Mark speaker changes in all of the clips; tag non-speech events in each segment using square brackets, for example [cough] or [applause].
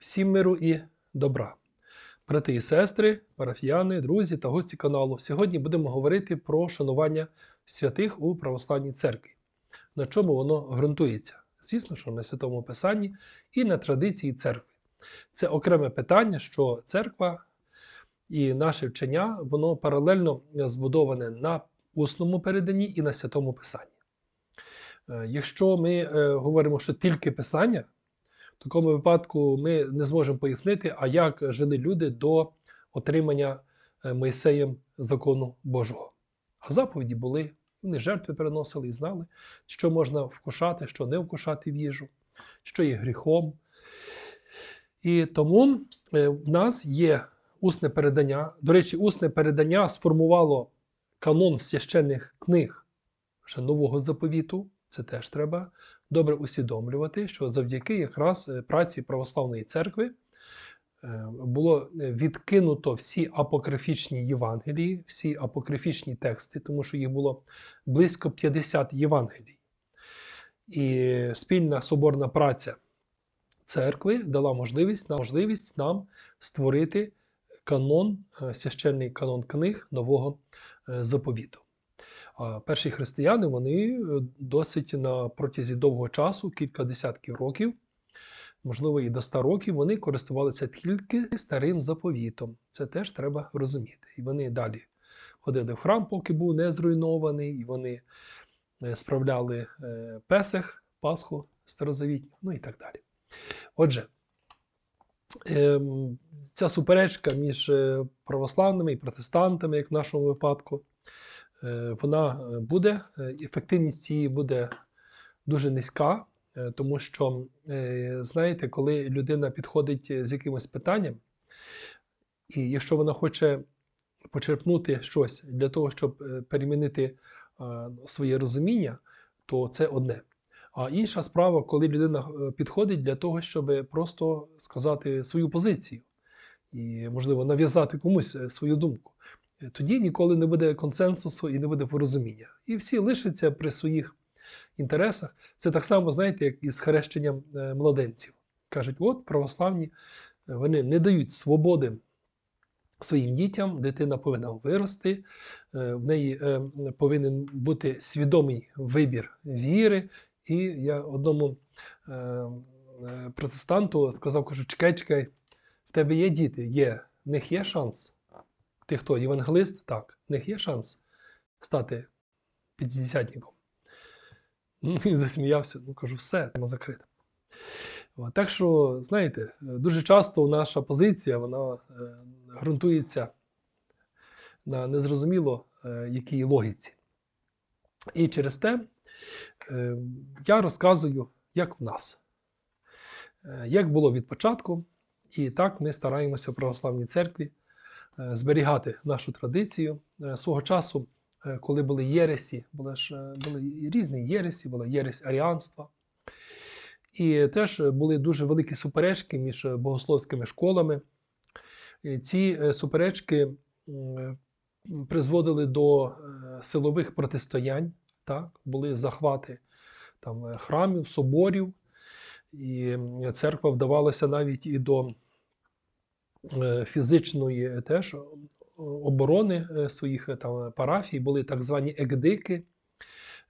Speaker 1: Всім миру і добра. Брати і сестри, парафіяни, друзі та гості каналу. Сьогодні будемо говорити про шанування святих у православній церкві. На чому воно ґрунтується? Звісно, що на святому Писанні і на традиції церкви. Це окреме питання, що церква і наше вчення воно паралельно збудоване на усному переданні і на святому Писанні. Е, Якщо ми е, говоримо, що тільки Писання, такому випадку ми не зможемо пояснити, а як жили люди до отримання е, Мойсеєм закону Божого. А заповіді були, вони жертви переносили і знали, що можна вкушати, що не вкушати в їжу, що є гріхом. І тому е, в нас є усне передання. До речі, усне передання сформувало канон священних книг вже нового заповіту. Це теж треба добре усвідомлювати, що завдяки якраз е, праці православної церкви е, було відкинуто всі апокрифічні Євангелії, всі апокрифічні тексти, тому що їх було близько 50 Євангелій. І спільна соборна праця церкви дала можливість, можливість нам створити канон, е, священний канон книг нового е, заповіту. Перші християни вони е, досить на протязі довгого часу, кілька десятків років, можливо, і до 100 років, вони користувалися тільки старим заповітом. Це теж треба розуміти. І вони далі ходили в храм, поки був не зруйнований, і вони е, справляли е, Песах, Пасху старозавітню, ну і так далі. Отже, ем, ця суперечка між православними і протестантами, як в нашому випадку, вона буде, е, ефективність її буде дуже низька, е, тому що, е, знаєте, коли людина підходить з якимось питанням, і якщо вона хоче почерпнути щось для того, щоб е, перемінити е, своє розуміння, то це одне. А інша справа, коли людина е, підходить для того, щоб просто сказати свою позицію і, можливо, нав'язати комусь е, свою думку. Е, Тоді ніколи не буде консенсусу і не буде порозуміння. І всі лишаться при своїх інтересах. Це так само, знаєте, як із хрещенням е, младенців. Кажуть, от православні е, вони не дають свободи своїм дітям, дитина повинна вирости, в неї повинен бути свідомий вибір віри. І я одному протестанту сказав, кажу, чекай, чекай, в тебе є діти? Є. В них є шанс. Ти хто? Євангелист? Так. В них є шанс стати п'ятдесятником. Ну, [laughs] Він засміявся, ну кажу, все, тема закрита. Так що, знаєте, дуже часто наша позиція вона е, ґрунтується на незрозуміло е, якій логіці. І через те е, я розказую, як в нас, як було від початку, і так ми стараємося в православній церкві зберігати нашу традицію. Е, Свого часу, е, коли були єресі, були ж е, були різні єресі, була єресь аріанства. І теж були дуже великі суперечки між богословськими школами. Ці е, суперечки призводили до е, силових протистоянь. Так? Були захвати там, е, храмів, соборів, і церква вдавалася навіть і до е, фізичної теж оборони е, своїх е, там, парафій. Були так звані егдики,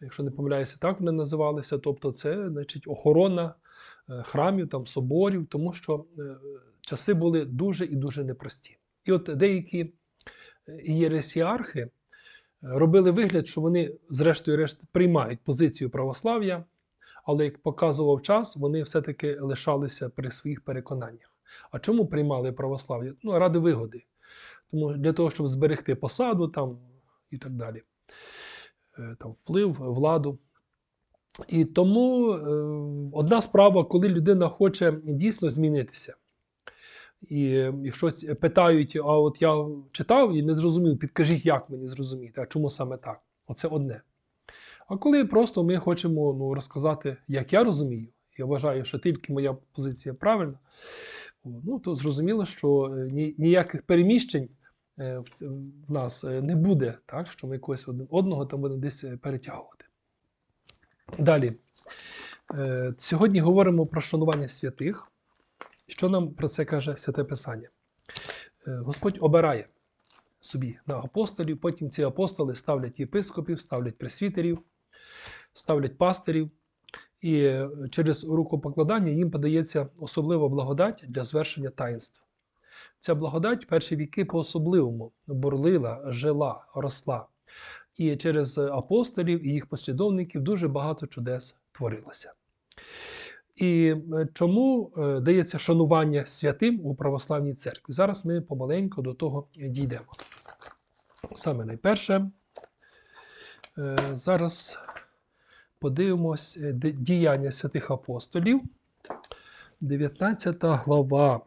Speaker 1: якщо не помиляюся, так вони називалися. Тобто, це значить, охорона е, храмів, там, соборів, тому що е, часи були дуже і дуже непрості. І от деякі е, єресіархи е, робили вигляд, що вони, зрештою, решт, приймають позицію православ'я, але як показував час, вони все-таки лишалися при своїх переконаннях. А чому приймали православ'я? Ну, ради вигоди. Тому для того, щоб зберегти посаду там і так далі. Е, Там вплив, владу. І тому е, одна справа, коли людина хоче дійсно змінитися. І е, і щось питають, а от я читав і не зрозумів, підкажіть, як мені зрозуміти, а чому саме так? Оце одне. А коли просто ми хочемо ну, розказати, як я розумію, я вважаю, що тільки моя позиція правильна, ну, то зрозуміло, що е, ніяких переміщень е, в, нас е, не буде, так, що ми когось одного там будемо десь перетягувати. Далі. Сьогодні говоримо про шанування святих. Що нам про це каже Святе Писання? Господь обирає собі на апостолів, потім ці апостоли ставлять єпископів, ставлять пресвітерів, ставлять пастирів, і через рукопокладання їм подається особлива благодать для звершення таїнств. Ця благодать перші віки по-особливому бурлила, жила, росла. І через апостолів і їх послідовників дуже багато чудес творилося. І е, чому е, дається шанування святим у православній церкві? Зараз ми помаленьку до того дійдемо. Саме найперше, е, зараз подивимось е, діяння святих апостолів, 19 глава.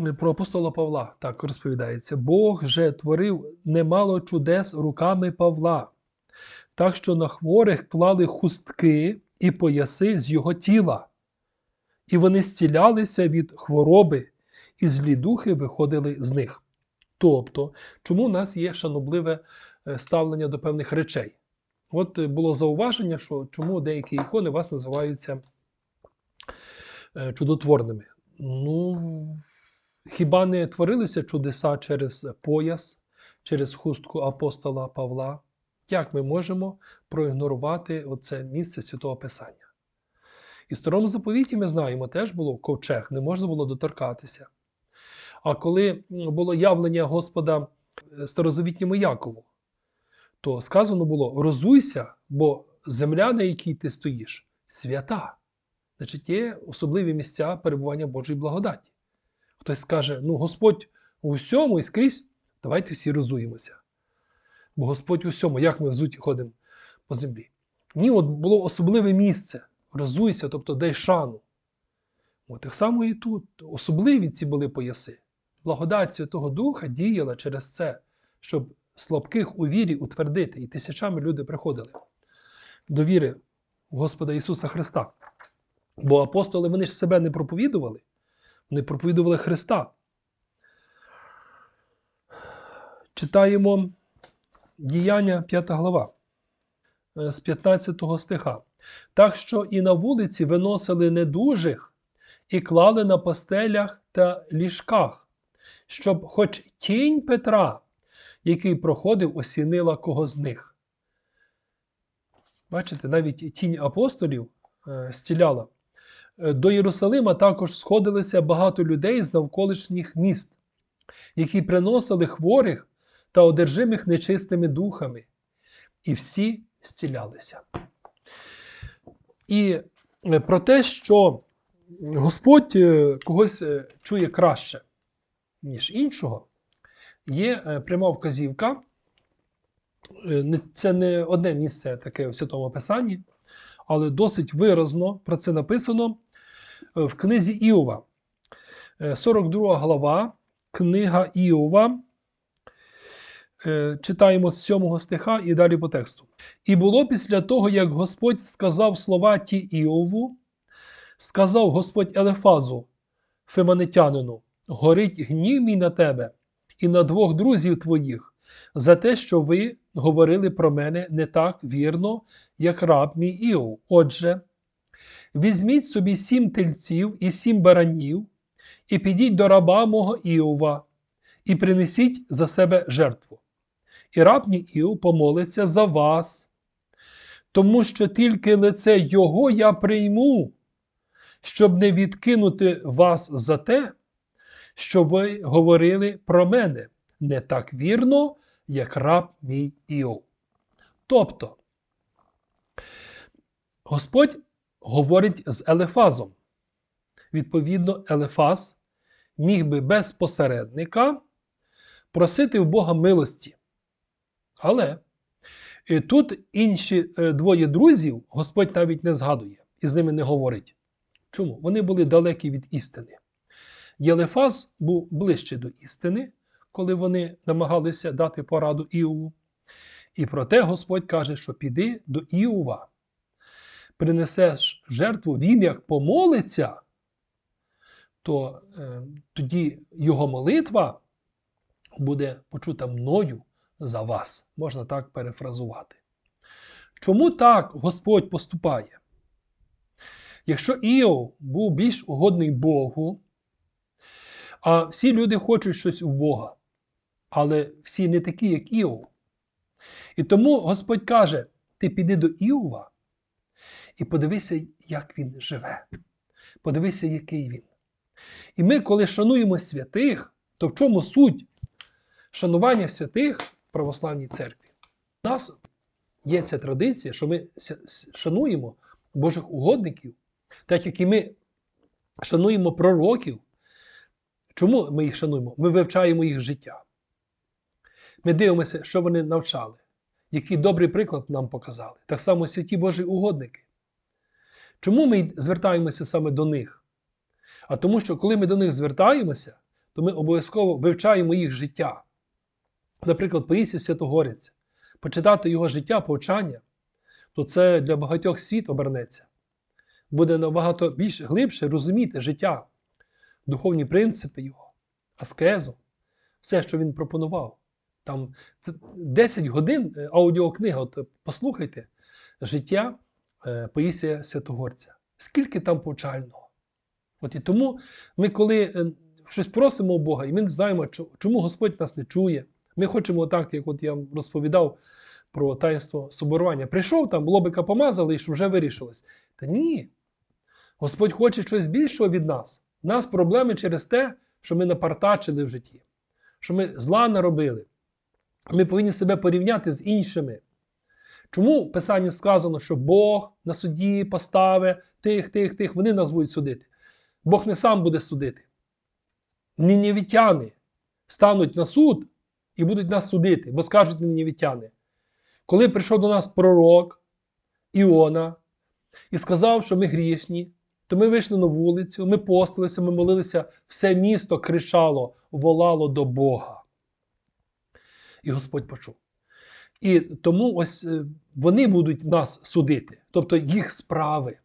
Speaker 1: Е, Про апостола Павла так розповідається: Бог же творив немало чудес руками Павла, так що на хворих клали хустки і пояси з його тіла, і вони зцілялися від хвороби, і злі духи виходили з них. Тобто, чому у нас є шанобливе е, ставлення до певних речей? От е, було зауваження, що чому деякі ікони вас називаються е, чудотворними. Ну, хіба не творилися чудеса через пояс, через хустку апостола Павла? Як ми можемо проігнорувати оце місце святого Писання? І в старому заповіті ми знаємо, теж було ковчег, не можна було доторкатися. А коли було явлення Господа е, старозавітньому Якову, то сказано було: розуйся, бо земля, на якій ти стоїш, свята. Значить, є особливі місця перебування Божої благодаті. Хтось скаже: ну, Господь у всьому і скрізь, давайте всі розуємося. Бо Господь у всьому, як ми взуті ходимо по землі. Ні, от було особливе місце. Розуйся, тобто дай шану. От так само і тут. Особливі ці були пояси. Благодать Святого Духа діяла через це, щоб слабких у вірі утвердити. І тисячами люди приходили до віри в Господа Ісуса Христа. Бо апостоли вони ж себе не проповідували, вони проповідували Христа. Читаємо Діяння 5 глава е, з 15 стиха. Так що і на вулиці виносили недужих і клали на постелях та ліжках, щоб хоч тінь Петра, який проходив, осінила кого з них. Бачите, навіть тінь апостолів е, зціляла. Е, До Єрусалима також сходилися багато людей з навколишніх міст, які приносили хворих та одержимих нечистими духами, і всі зцілялися. І е, про те, що Господь когось чує краще, ніж іншого, є е, пряма вказівка. Е, Це не одне місце таке в Святому Писанні, але досить виразно про це написано е, в книзі Іова. Е, 42 глава, книга Іова. Читаємо з 7 стиха і далі по тексту. І було після того, як Господь сказав слова ті Іову, сказав Господь Елефазу, Феманитянину, горить гнів мій на тебе і на двох друзів твоїх, за те, що ви говорили про мене не так вірно, як раб мій Іов. Отже, візьміть собі сім тельців і сім баранів, і підіть до раба мого Іова, і принесіть за себе жертву. І раб мій Іов помолиться за вас, тому що тільки лице Його я прийму, щоб не відкинути вас за те, що ви говорили про мене не так вірно, як раб мій Іов. Тобто, Господь говорить з Елефазом. Відповідно, Елефаз міг би без посередника просити в Бога милості. Але е, тут інші е, двоє друзів Господь навіть не згадує і з ними не говорить. Чому? Вони були далекі від істини. Єлефаз був ближче до істини, коли вони намагалися дати пораду Іову. І проте Господь каже, що піди до Іова, принесеш жертву, він як помолиться, то е, тоді його молитва буде почута мною за вас. Можна так перефразувати. Чому так Господь поступає? Якщо Іов був більш угодний Богу, а всі люди хочуть щось у Бога, але всі не такі, як Іов. І тому Господь каже: ти піди до Іова і подивися, як він живе. Подивися, який він. І ми, коли шануємо святих, то в чому суть шанування святих в православній церкві? У нас є ця традиція, що ми шануємо Божих угодників, так як і ми шануємо пророків. Чому ми їх шануємо? Ми вивчаємо їх життя. Ми дивимося, що вони навчали, який добрий приклад нам показали. Так само святі Божі угодники. Чому ми звертаємося саме до них? А тому, що коли ми до них звертаємося, то ми обов'язково вивчаємо їх життя. Наприклад, Паїсі Святогорець, почитати його життя, повчання, то це для багатьох світ обернеться. Буде набагато більш глибше розуміти життя, духовні принципи його, аскезу, все, що він пропонував. Там це 10 годин е, аудіокнига. От е, послухайте життя е, Паїсія Святогорця. Скільки там повчального. От і тому ми, коли щось просимо у Бога, і ми не знаємо, чому Господь нас не чує. Ми хочемо так, як от я вам розповідав про таїнство соборування. Прийшов там, лобика помазали, і вже вирішилось. Та ні. Господь хоче щось більшого від нас. У нас проблеми через те, що ми напартачили в житті, що ми зла наробили. Ми повинні себе порівняти з іншими. Чому в Писанні сказано, що Бог на суді поставить тих, тих, тих, вони нас будуть судити? Бог не сам буде судити. Нінівітяни стануть на суд і будуть нас судити, бо скажуть нінівітяни. Коли прийшов до нас пророк Іона і сказав, що ми грішні, то ми вийшли на вулицю, ми постилися, ми молилися, все місто кричало, волало до Бога. І Господь почув. І тому ось е, вони будуть нас судити, тобто їх справи.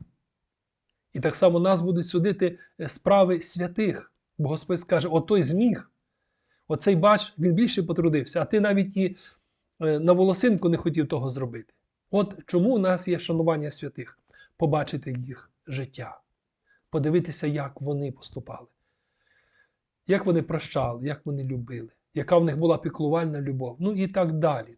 Speaker 1: І так само нас будуть судити е, справи святих. Бо Господь скаже: отой зміг, оцей бач, він більше потрудився, а ти навіть і е, на волосинку не хотів того зробити. От чому у нас є шанування святих? Побачити їх життя, подивитися, як вони поступали, як вони прощали, як вони любили, яка в них була піклувальна любов, ну і так далі.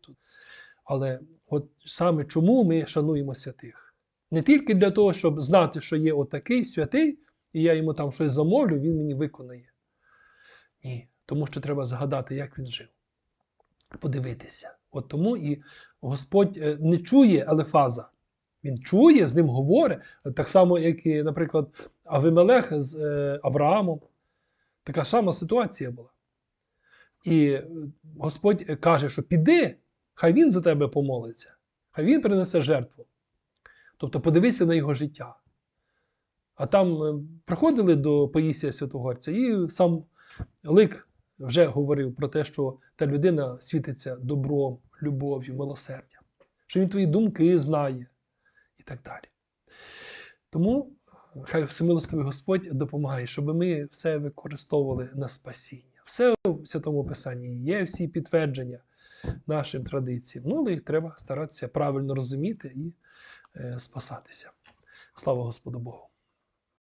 Speaker 1: Але от саме чому ми шануємо святих? Не тільки для того, щоб знати, що є отакий святий, і я йому там щось замовлю, він мені виконає. Ні, тому що треба згадати, як він жив. Подивитися. От тому і Господь е, не чує Елефаза. Він чує, з ним говорить, так само, як і, наприклад, Авимелех з е, Авраамом. Така сама ситуація була. І е, Господь каже, що піди, хай він за тебе помолиться, хай він принесе жертву. Тобто подивися на його життя. А там е, приходили до Паїсія Святогорця, і сам Лик вже говорив про те, що та людина світиться добром, любов'ю, милосердям, що він твої думки знає так далі. Тому хай всемилостивий Господь допомагає, щоб ми все використовували на спасіння. Все в Святому Писанні є, всі підтвердження нашим традиціям. Ну, але їх треба старатися правильно розуміти і е, спасатися. Слава Господу Богу!